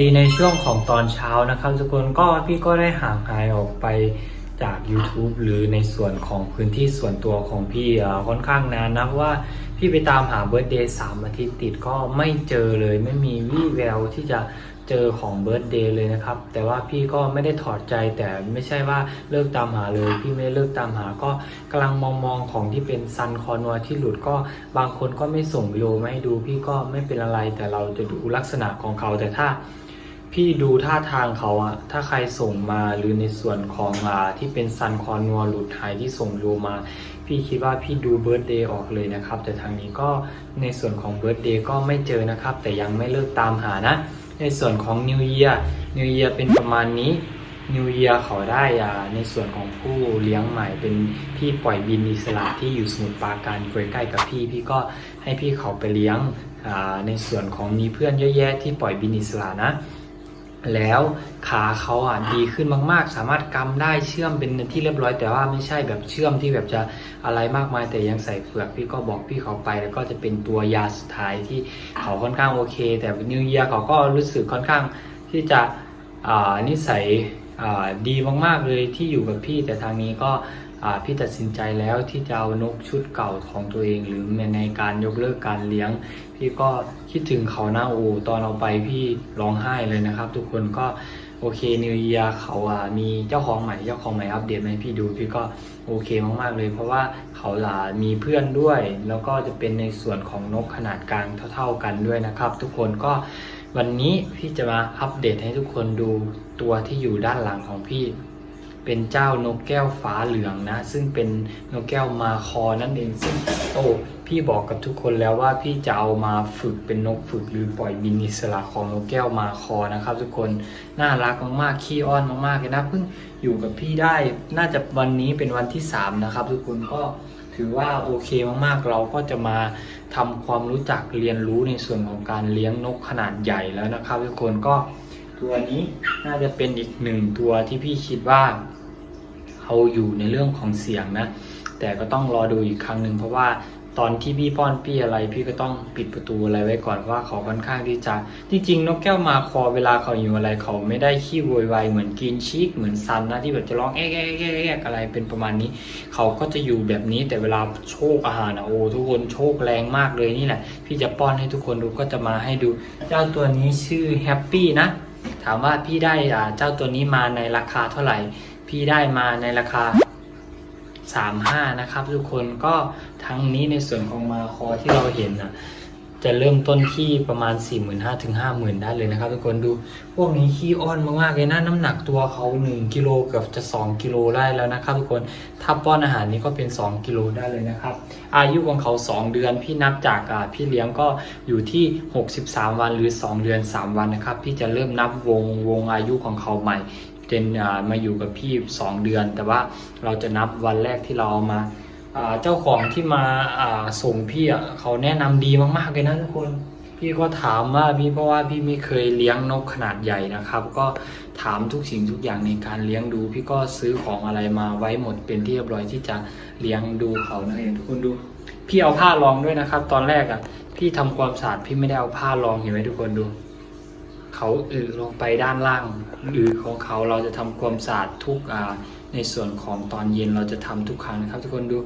ดีในช่วงของตอนเช้านะครับทุกคนก็พี่ก็ได้ห่างหายออกไปจาก YouTube หรือในส่วนของพื้นที่ส่วนตัวของพี่ค่อนข้างนานนะว่าพี่ไปตามหาเบิร์ d เดย์สามอาทิตย์ติดก็ไม่เจอเลย ไม่มีวี่แววที่จะเจอของเบิร์ d เดย์เลยนะครับ แต่ว่าพี่ก็ไม่ได้ถอดใจแต่ไม่ใช่ว่าเลิกตามหาเลย พี่ไม่ได้เลิกตามหาก็กำลังมองมองของที่เป็นซันคอนัวที่หลุดก็บางคนก็ไม่ส่งวิดีโอมาให้ดู พี่ก็ไม่เป็นอะไรแต่เราจะดูลักษณะของเขาแต่ถ้า พี่ดูท่าทางเขาอะถ้าใครส่งมาหรือในส่วนของอ่าที่เป็นซันคอนัวหลุดหายที่ส่งรูมา พี่คิดว่าพี่ดูเบิร์ d เดย์ออกเลยนะครับ แต่ทางนี้ก็ในส่วนของเบิร์ d เดย์ก็ไม่เจอนะครับ แต่ยังไม่เลิกตามหานะ ในส่วนของ New Year New Year เป็นประมาณนี้ New Year เขาได้อ่าในส่วนของผู้เลี้ยงใหม่เป็นพี่ปล่อยบินอิสระที่อยู่สมุทรปราการใกล้ๆกับพี่พี่ก็ให้พี่เขาไปเลี้ยงอ่าในส่วนของมีเพื่อนเยอะแยะที่ปล่อยบินอิสระนะ แล้วขาเขาอะดีขึ้นมาก ๆ สามารถกำได้เชื่อมเป็นที่เรียบร้อยแต่ว่าไม่ใช่แบบเชื่อมที่แบบจะอะไรมากมาย แต่ยังใส่เฟือกพี่ก็บอกพี่เขาไป แล้วก็จะเป็นตัวยาสุดท้ายที่เขาค่อนข้างโอเค แต่นิวเยียเขาก็รู้สึกค่อนข้างที่จะอ่านิสัยอ่าดีมาก ๆ เลยที่อยู่กับพี่แต่ทางนี้ก็พี่ตัดสินใจแล้วที่จะเอานกชุดเก่าของตัวเอง หรือในการยกเลิกการเลี้ยง พี่ก็ คิดถึงเขานะโอ้ตอนเราไปพี่ร้องไห้เลยนะครับ ทุกคนก็โอเคนิวเยียเขาอะมีเจ้าของใหม่เจ้าของใหม่อัปเดตมาให้พี่ดูพี่ก็โอเคมากๆเลย เพราะว่าเขาอะมีเพื่อนด้วย แล้วก็จะเป็นในส่วนของนกขนาดกลางเท่า ๆกันด้วยนะครับ ทุกคนก็วันนี้พี่จะมาอัปเดตให้ทุกคนดูตัวที่อยู่ด้านหลังของพี่ เป็นเจ้านกแก้วฟ้าเหลืองนะ ซึ่งเป็นนกแก้วมาคอนั่นเองซึ่งโอ้ พี่บอกกับทุกคนแล้วว่าพี่จะเอามาฝึกเป็นนกฝึกหรือปล่อยบินอิสระของนกแก้วมาคอนะครับ ทุกคนน่ารักมากๆขี้อ้อนมากๆเลยนะเพิ่งอยู่กับพี่ได้น่าจะวันนี้เป็นวันที่สามนะครับ ทุกคนก็ถือว่าโอเคมากๆ เราก็จะมาทำความรู้จักเรียนรู้ในส่วนของการเลี้ยงนกขนาดใหญ่แล้วนะครับ ทุกคนก็ตัวนี้น่าจะเป็นอีกหนึ่งตัวที่พี่คิดว่าเอาอยู่ในเรื่องของเสียงนะ แต่ก็ต้องรอดูอีกครั้งหนึ่งเพราะว่า ตอนที่พี่ป้อนพี่อะไร พี่ก็ต้องปิดประตูอะไรไว้ก่อนว่าเขาค่อนข้างที่จะจริงๆนกแก้วมาคอเวลาเขาอยู่อะไรเขาไม่ได้ขี้โวยวายเหมือนกินชีกเหมือนซันนะที่แบบจะร้องแอ๊กแอ๊กแอ๊กแอ๊กอะไรเป็นประมาณนี้ เขาก็จะอยู่แบบนี้แต่เวลาโชคอาหารนะโอ้ทุกคนโชคแรงมากเลยนี่แหละ พี่จะป้อนให้ทุกคนดูก็จะมาให้ดู เจ้าตัวนี้ชื่อแฮปปี้นะถามว่าพี่ได้เจ้าตัวนี้มาในราคาเท่าไหร่ พี่ได้มาในราคา 35 นะครับ ทุกคนก็ทั้งนี้ในส่วนของมาคอที่เราเห็นนะจะเริ่มต้นที่ประมาณ 45,000ถึง50,000 ได้เลยนะครับ ทุกคนดูพวกนี้ขี้อ้อนมากๆเลยนะน้ำหนักตัวเขา 1 กิโลเกือบจะ 2 กิโลได้แล้วนะครับ ทุกคนถ้าป้อนอาหารนี้ก็เป็น 2 กิโลได้เลยนะครับ อายุของเขา 2 เดือนพี่นับจากอ่าพี่เลี้ยงก็อยู่ที่ 63 วันหรือ 2 เดือน 3 วันนะครับ พี่จะเริ่มนับวงวงอายุของเขาใหม่ เจนมาอยู่กับพี่ 2 เดือน แต่ว่าเราจะนับวันแรกที่เราเอามาเจ้าของที่มาส่งพี่เขาแนะนำดีมากๆเลยนะทุกคนพี่ก็ถามว่าพี่เพราะว่าพี่ไม่เคยเลี้ยงนกขนาดใหญ่นะครับ ก็ถามทุกสิ่งทุกอย่างในการเลี้ยงดู พี่ก็ซื้อของอะไรมาไว้หมดเป็นที่เรียบร้อยที่จะเลี้ยงดูเขานะเห็นทุกคนดู พี่เอาผ้ารองด้วยนะครับ ตอนแรกอะพี่ทำความสะอาดพี่ไม่ได้เอาผ้ารองเห็นไหมทุกคนดู เขาอือลงไปด้านล่างหรือของเขาเราจะทำความสะอาดทุกอ่าในส่วนของตอนเย็นเราจะทำทุกครั้งนะครับ ทุกคนดู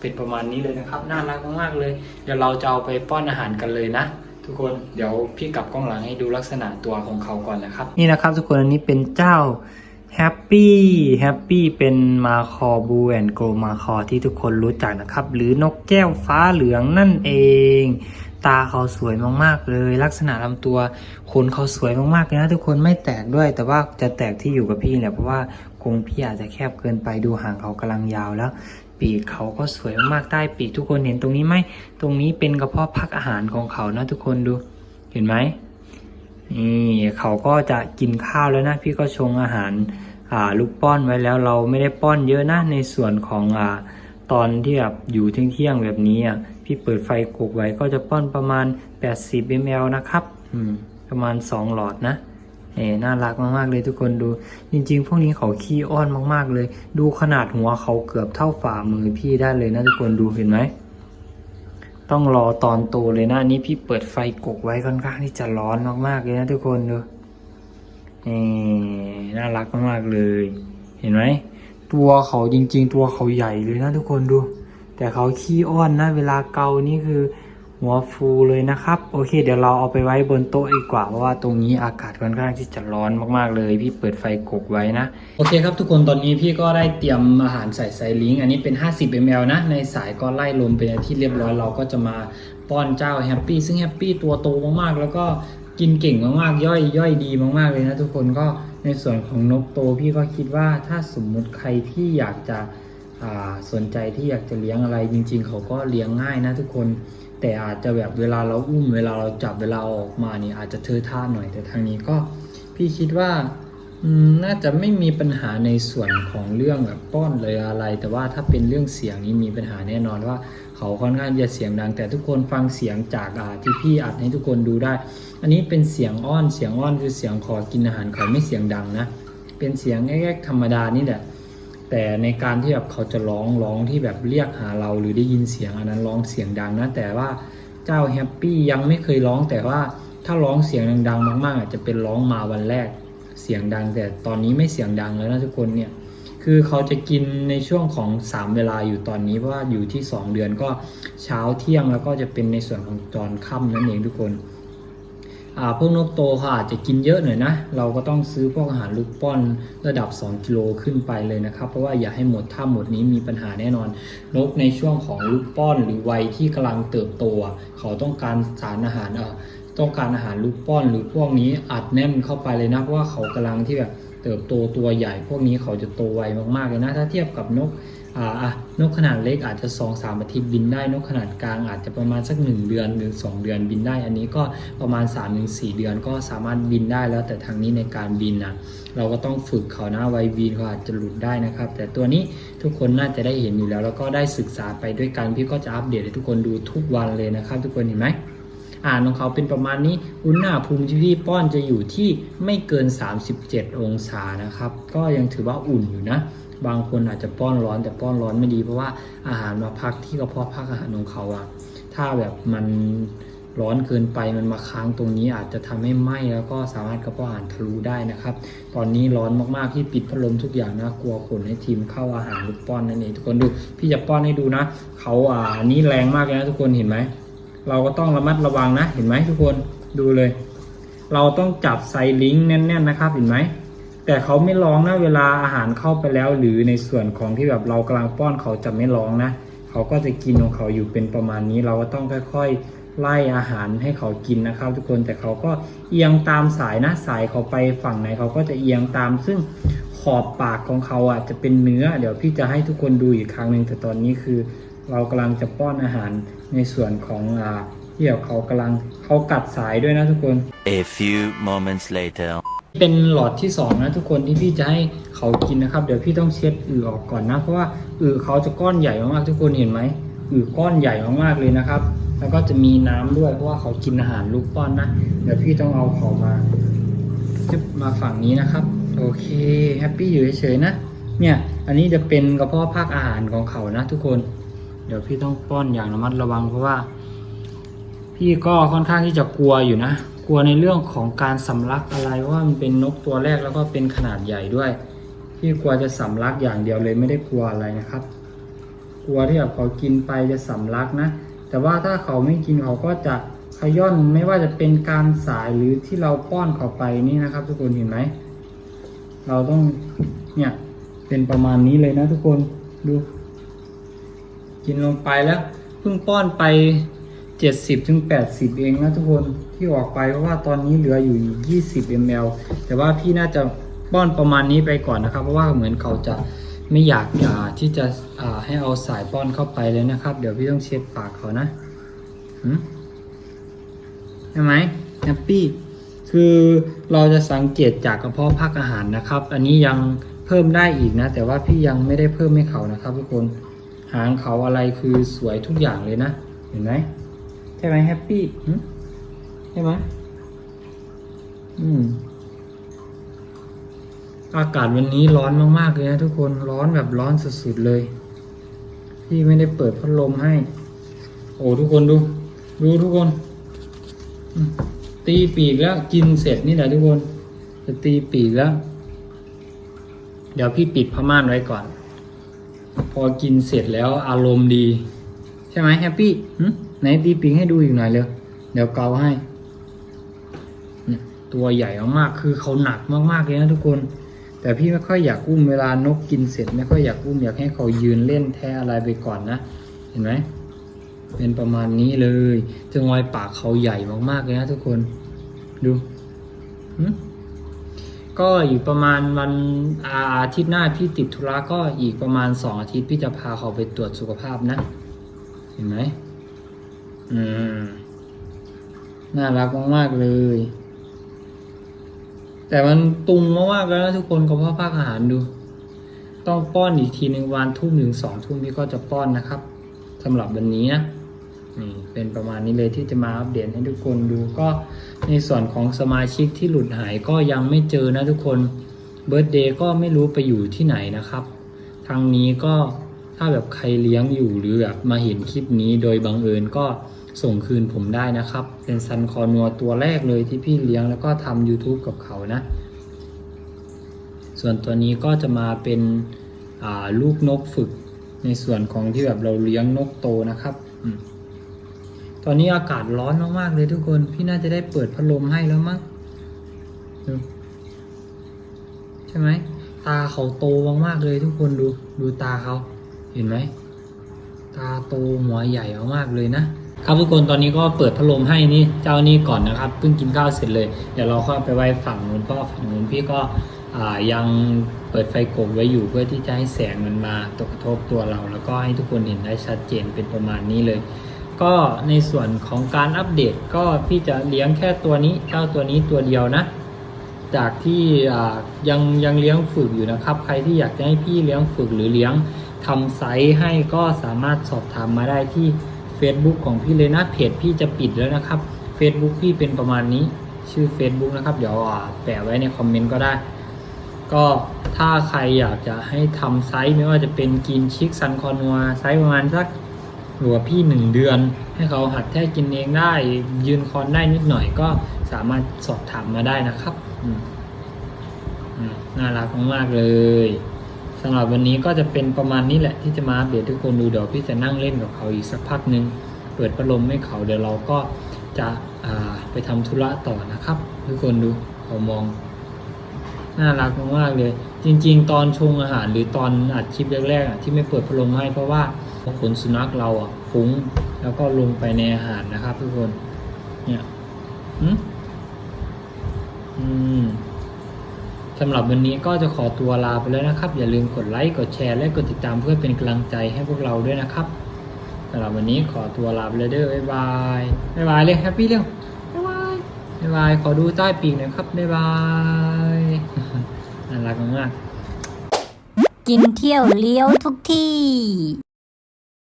เป็นประมาณนี้เลยนะครับ น่ารักมากๆเลย เดี๋ยวเราจะเอาไปป้อนอาหารกันเลยนะ ทุกคนเดี๋ยวพี่กลับกล้องหลังให้ดูลักษณะตัวของเขาก่อนนะครับ นี่นะครับ ทุกคนอันนี้เป็นเจ้าแฮปปี้แฮปปี้เป็นมาคอบูแอนโกมาคอที่ทุกคนรู้จักนะครับ หรือนกแก้วฟ้าเหลืองนั่นเอง ตาเขาสวยมากๆเลย ลักษณะลำตัวขนเขาสวยมากๆเลยนะทุกคนไม่แตกด้วย แต่ว่าจะแตกที่อยู่กับพี่แหละเพราะว่ากรงพี่อาจจะแคบเกินไปดูหางเขากำลังยาวแล้ว ปีกเขาก็สวยมากๆใต้ปีกทุกคนเห็นตรงนี้ไหมตรงนี้เป็นกระเพาะพักอาหารของเขานะทุกคนดู เห็นไหมนี่เขาก็จะกินข้าวแล้วนะ พี่ก็ชงอาหารอ่าลูกป้อนไว้แล้วเราไม่ได้ป้อนเยอะนะในส่วนของอ่า ตอนที่แบบอยู่เที่ยงๆแบบนี้อะพี่เปิดไฟกกไว้ก็จะป้อนประมาณ 80 ml นะครับอืมประมาณ 2 หลอดนะเอ๋น่ารักมากๆเลยทุกคนดู จริง ๆ พวกนี้เขาขี้อ้อนมากๆเลย ดูขนาดหัวเขาเกือบเท่าฝ่ามือพี่ได้เลยนะทุกคนดูเห็นไหมต้องรอตอนโตเลยนะอันนี้พี่เปิดไฟกกไว้ค่อนข้างที่จะร้อนมากๆเลยนะทุกคนดูนี่น่ารักมากๆเลย เห็นไหม ตัวเขาจริง ๆ ตัวเขาใหญ่เลยนะทุกคนดู แต่เขาขี้อ้อนนะเวลาเกานี่คือ หัวฟูเลยนะครับ โอเค เดี๋ยวเราเอาไปไว้บนโต๊ะดีกว่าเพราะว่าตรงนี้อากาศค่อนข้างที่จะร้อนมากๆเลย พี่เปิดไฟกกไว้นะ โอเคครับทุกคนตอนนี้พี่ก็ได้เตรียมอาหารใส่ไซลิงก์อันนี้เป็น 50 ml นะ ในสายก็ไล่ลมเป็นที่เรียบร้อยเราก็จะมาป้อนเจ้าแฮปปี้ซึ่งแฮปปี้ตัวโตมากๆ แล้วก็กินเก่งมากๆ ย่อยย่อยดีมากๆเลยนะทุกคนก็ ในส่วนของนกโตพี่ก็คิดว่าถ้าสมมุติใครที่อยากจะสนใจที่อยากจะเลี้ยงอะไรจริง ๆ เขาก็เลี้ยงง่ายนะทุกคน แต่อาจจะแบบเวลาเราอุ้มเวลาเราจับเวลาออกมานี่อาจจะเทอะท่าหน่อย แต่ทางนี้ก็พี่คิดว่า น่าจะไม่มีปัญหาในส่วนของเรื่องแบบป้อนเลยอะไร แต่ว่าถ้าเป็นเรื่องเสียงนี่มีปัญหาแน่นอนว่า เขาค่อนข้างจะเสียงดัง แต่ทุกคนฟังเสียงจากอาที่พี่อัดให้ทุกคนดูได้ อันนี้เป็นเสียงอ้อนเสียงอ้อนคือเสียงขอกินอาหารเขาไม่เสียงดังนะ เป็นเสียงแง่ๆธรรมดานี่แหละแต่ในการที่แบบเขาจะร้องร้องที่แบบเรียกหาเราหรือได้ยินเสียงอันนั้นร้องเสียงดังนะแต่ว่าเจ้าแฮปปี้ยังไม่เคยร้องแต่ว่าถ้าร้องเสียงดังๆมากๆอาจจะเป็นร้องมาวันแรก เสียงดัง แต่ตอนนี้ไม่เสียงดังแล้วนะทุกคนเนี่ยคือเขาจะกินในช่วงของ 3 เวลาอยู่ตอนนี้เพราะว่าอยู่ที่ 2 เดือนก็เช้าเที่ยงแล้วก็จะเป็นในส่วนของตอนค่ำนั่นเองทุกคนอ่าพวกนกโตเขาอาจจะกินเยอะหน่อยนะ เราก็ต้องซื้อพวกอาหารลูกป้อนระดับ 2 กิโลขึ้นไปเลยนะครับ เพราะว่าอย่าให้หมดถ้าหมดนี้มีปัญหาแน่นอน นกในช่วงของลูกป้อนหรือวัยที่กำลังเติบโต เขาต้องการสารอาหาร ต้องการอาหารลูกป้อนหรือพวกนี้อัดแน่นเข้าไปเลยนะเพราะว่าเขากำลังที่แบบเติบโตตัวใหญ่ พวกนี้เขาจะโตไวมากๆเลยนะถ้าเทียบกับนกอ่าอะนกขนาดเล็กอาจจะ2อสามอาทิตย์บินได้นกขนาดกลางอาจจะประมาณสัก 1 เดือนหรือ2เดือนบินได้ อันนี้ก็ประมาณ3-4ถึงสเดือนก็สามารถบินได้แล้วแต่ทางนี้ในการบินนะเราก็ต้องฝึกเขานะไวบินเขาอาจจะหลุดได้นะครับ แต่ตัวนี้ทุกคนน่าจะได้เห็นอยู่แล้ว แล้วก็ได้ศึกษาไปด้วยกันพี่ก็จะอัปเดตให้ทุกคนดูทุกวันเลยนะครับ ทุกคนเห็นไหม อ่านของเขาเป็นประมาณนี้ อุณหภูมิที่พี่ป้อนจะอยู่ที่ไม่เกิน 37 องศานะครับ ก็ยังถือว่าอุ่นอยู่นะ บางคนอาจจะป้อนร้อนแต่ป้อนร้อนไม่ดีเพราะว่าอาหารมาพักที่กระเพาะพักอาหารของเขาอะถ้าแบบมันร้อนเกินไปมันมาค้างตรงนี้อาจจะทำให้ไหม้แล้วก็สามารถกระเพาะอาหารทะลุได้นะครับ ตอนนี้ร้อนมากๆที่ปิดพัดลมทุกอย่างนะกลัวขนให้ทีมเข้าอาหารลูกป้อนนั่นเองทุกคนดู พี่จะป้อนให้ดูนะเขาอ่านนี้แรงมากเลยนะทุกคนเห็นไหม เราก็ต้องระมัดระวังนะ เห็นไหมทุกคนดูเลย เราต้องจับไซลิงก์แน่นๆนะครับเห็นไหมแต่เขาไม่ร้องนะเวลาอาหารเข้าไปแล้ว หรือในส่วนของที่แบบเรากำลังป้อนเขาจะไม่ร้องนะ เขาก็จะกินของเขาอยู่เป็นประมาณนี้ เราก็ต้องค่อยๆไล่อาหารให้เขากินนะครับ ทุกคนแต่เขาก็เอียงตามสายนะสายเขาไปฝั่งไหนเขาก็จะเอียงตาม ซึ่งขอบปากของเขาอะจะเป็นเนื้อ เดี๋ยวพี่จะให้ทุกคนดูอีกครั้งหนึ่งแต่ตอนนี้คือ เรากำลังจะป้อนอาหาร ในส่วนของอ่าที่แบบเขากำลังเขากัดสายด้วยนะทุกคน A few moments later. เป็นหลอดที่สองนะทุกคนที่พี่จะให้เขากินนะครับ เดี๋ยวพี่ต้องเช็ดอือออกก่อนนะ เพราะว่าอือเขาจะก้อนใหญ่มากๆทุกคนเห็นไหมอือก้อนใหญ่มากๆเลยนะครับ แล้วก็จะมีน้ำด้วยเพราะว่าเขากินอาหารลูกป้อนนะ เดี๋ยวพี่ต้องเอาเขามาจึ๊บมาฝั่งนี้นะครับ โอเคแฮปปี้อยู่เฉยๆนะ เนี่ย อันนี้จะเป็นกระเพาะภาคอาหารของเขานะทุกคน เดี๋ยวพี่ต้องป้อนอย่างระมัดระวังเพราะว่า พี่ก็ค่อนข้างที่จะกลัวอยู่นะ กลัวในเรื่องของการสำลักอะไรเพราะว่ามันเป็นนกตัวแรกแล้วก็เป็นขนาดใหญ่ด้วย พี่กลัวจะสำลักอย่างเดียวเลยไม่ได้กลัวอะไรนะครับ กลัวที่แบบเขากินไปจะสำลักนะ แต่ว่าถ้าเขาไม่กินเขาก็จะขย่อนไม่ว่าจะเป็นการสายหรือที่เราป้อนเขาไปนี่นะครับ ทุกคนเห็นไหมเราต้องเนี่ยเป็นประมาณนี้เลยนะทุกคนดู กินลงไปแล้วเพิ่งป้อนไป 70ถึง80 เองนะทุกคนที่ออกไปเพราะว่าตอนนี้เหลืออยู่ 20 ml แต่ว่าพี่น่าจะป้อนประมาณนี้ไปก่อนนะครับ เพราะว่าเหมือนเขาจะไม่อยากาที่จะให้เอาสายป้อนเข้าไปเลยนะครับ เดี๋ยวพี่ต้องเช็ดปากเขานะหืมใช่ไหมแฮปปี้คือเราจะสังเกตจากกระเพาะพักอาหารนะครับ อันนี้ยังเพิ่มได้อีกนะ แต่ว่าพี่ยังไม่ได้เพิ่มให้เขานะครับทุกคน หางเขาอะไรคือสวยทุกอย่างเลยนะ เห็นไหมใช่ไหมแฮปปี้หึใช่ไหมอืมอากาศวันนี้ร้อนมากๆเลยนะทุกคนร้อนแบบร้อนสุดๆเลย พี่ไม่ได้เปิดพัดลมให้ โอ้ทุกคนดู ดูทุกคนอืมตีปีกแล้วกินเสร็จนี่แหละทุกคนเจะตีปีกแล้ว เดี๋ยวพี่ปิดผ้าม่านไว้ก่อน พอกินเสร็จแล้วอารมณ์ดี ใช่ไหมแฮปปี้ไหนตีปีกให้ดูอีกหน่อยเร็วเดี๋ยวเกาให้ตัวใหญ่มากคือเขาหนักมากๆเลยนะทุกคน แต่พี่ไม่ค่อยอยากอุ้มเวลานกกินเสร็จ ไม่ค่อยอยากอุ้มอยากให้เขายืนเล่นแท้อะไรไปก่อนนะเห็นไหมเป็นประมาณนี้เลยจะงอยปากเขาใหญ่มากๆเลยนะทุกคน ดูหึ ก็อีกประมาณวันอาทิตย์หน้าพี่ติดธุระก็อีกประมาณสองอาทิตย์พี่จะพาเขาไปตรวจสุขภาพนะ เห็นไหมอืมน่ารักมากๆเลย แต่มันตุงมากๆแล้วนะทุกคนก็เพราะภาคอาหารดู ต้องป้อนอีกทีหนึ่งวันทุ่มถึงสองทุ่มพี่ก็จะป้อนนะครับสำหรับวันนี้นะ นี่เป็นประมาณนี้เลยที่จะมาอัปเดตให้ทุกคนดูก็ในส่วนของสมาชิกที่หลุดหายก็ยังไม่เจอนะทุกคนเบิร์ d เดย์ก็ไม่รู้ไปอยู่ที่ไหนนะครับ ทางนี้ก็ถ้าแบบใครเลี้ยงอยู่หรือแบบมาเห็นคลิปนี้โดยบังเอิญก็ส่งคืนผมได้นะครับ เป็นซันคอนัวตัวแรกเลยที่พี่เลี้ยงแล้วก็ทำ YouTube กับเขานะ ส่วนตัวนี้ก็จะมาเป็นลูกนกฝึกในส่วนของที่แบบเราเลี้ยงนกโตนะครับ อมตอนนี้อากาศร้อนมากๆเลยทุกคน พี่น่าจะได้เปิดพัดลมให้แล้วมั้งดูใช่ไหม ตาเขาโตมากๆเลยทุกคนดู ดูตาเขา เห็นไหม ตาโตหัวใหญ่มากๆเลยนะ ครับทุกคนตอนนี้ก็เปิดพัดลมให้นี่ เจ้านี่ก่อนนะครับ เพิ่งกินข้าวเสร็จเลย เดี๋ยวเราค่อยไปไว้ฝั่งนู้นเพราะว่าฝั่งนู้นพี่ก็ยังเปิดไฟกบไว้อยู่เพื่อที่จะให้แสงมันมาตกกระทบตัวเรา แล้วก็ให้ทุกคนเห็นได้ชัดเจนเป็นประมาณนี้เลย ก็ในส่วนของการอัปเดตก็พี่จะเลี้ยงแค่ตัวนี้เจ้าตัวนี้ตัวเดียวนะ จากที่ยังยังเลี้ยงฝึกอยู่นะครับ ใครที่อยากจะให้พี่เลี้ยงฝึกหรือเลี้ยงทำไซส์ให้ก็สามารถสอบถามมาได้ที่ Facebook ของพี่เลยนะเพจพี่จะปิดแล้วนะครับ Facebook พี่เป็นประมาณนี้ชื่อ Facebook นะครับ เดี๋ยวแปะไว้ในคอมเมนต์ก็ได้ ก็ถ้าใครอยากจะให้ทำไซส์ไม่ว่าจะเป็นกินชิคซันคอนัวไซส์ประมาณสัก หรือว่าพี่หนึ่งเดือน ให้เขาหัดแท้กินเองได้ ยืนคอนได้นิดหน่อยก็สามารถสอบถามมาได้นะครับน่ารักมากๆเลยสำหรับวันนี้ก็จะเป็นประมาณนี้แหละที่จะมาอัปเดตทุกคนดูเดี๋ยวพี่จะนั่งเล่นกับเขาอีกสักพักหนึ่งเปิดพัดลมให้เขาเดี๋ยวเราก็จะไปทำธุระต่อนะครับ ทุกคนดูเขามองน่ารักมากๆเลย จริง ๆ ตอนชงอาหารหรือตอนอัดคลิปแรกๆที่ไม่เปิดพัดลมให้เพราะว่า ขนสุนัขเราอะฟุ้งแล้วก็ลงไปในอาหารนะครับ ทุกคน เนี่ยอืมอืมสำหรับวันนี้ก็จะขอตัวลาไปแล้วนะครับ อย่าลืมกดไลค์ กดแชร์ และกดติดตามเพื่อเป็นกำลังใจให้พวกเราด้วยนะครับสำหรับวันนี้ขอตัวลาไปเลยเด้อบ๊ายบายบ๊ายบายเลยแฮปปี้เร็วบ๊ายบายบ๊ายบายขอดูใต้ปีกหน่อยครับบ๊ายบายน่ารักมากๆกินเที่ยวเลี้ยวทุกที่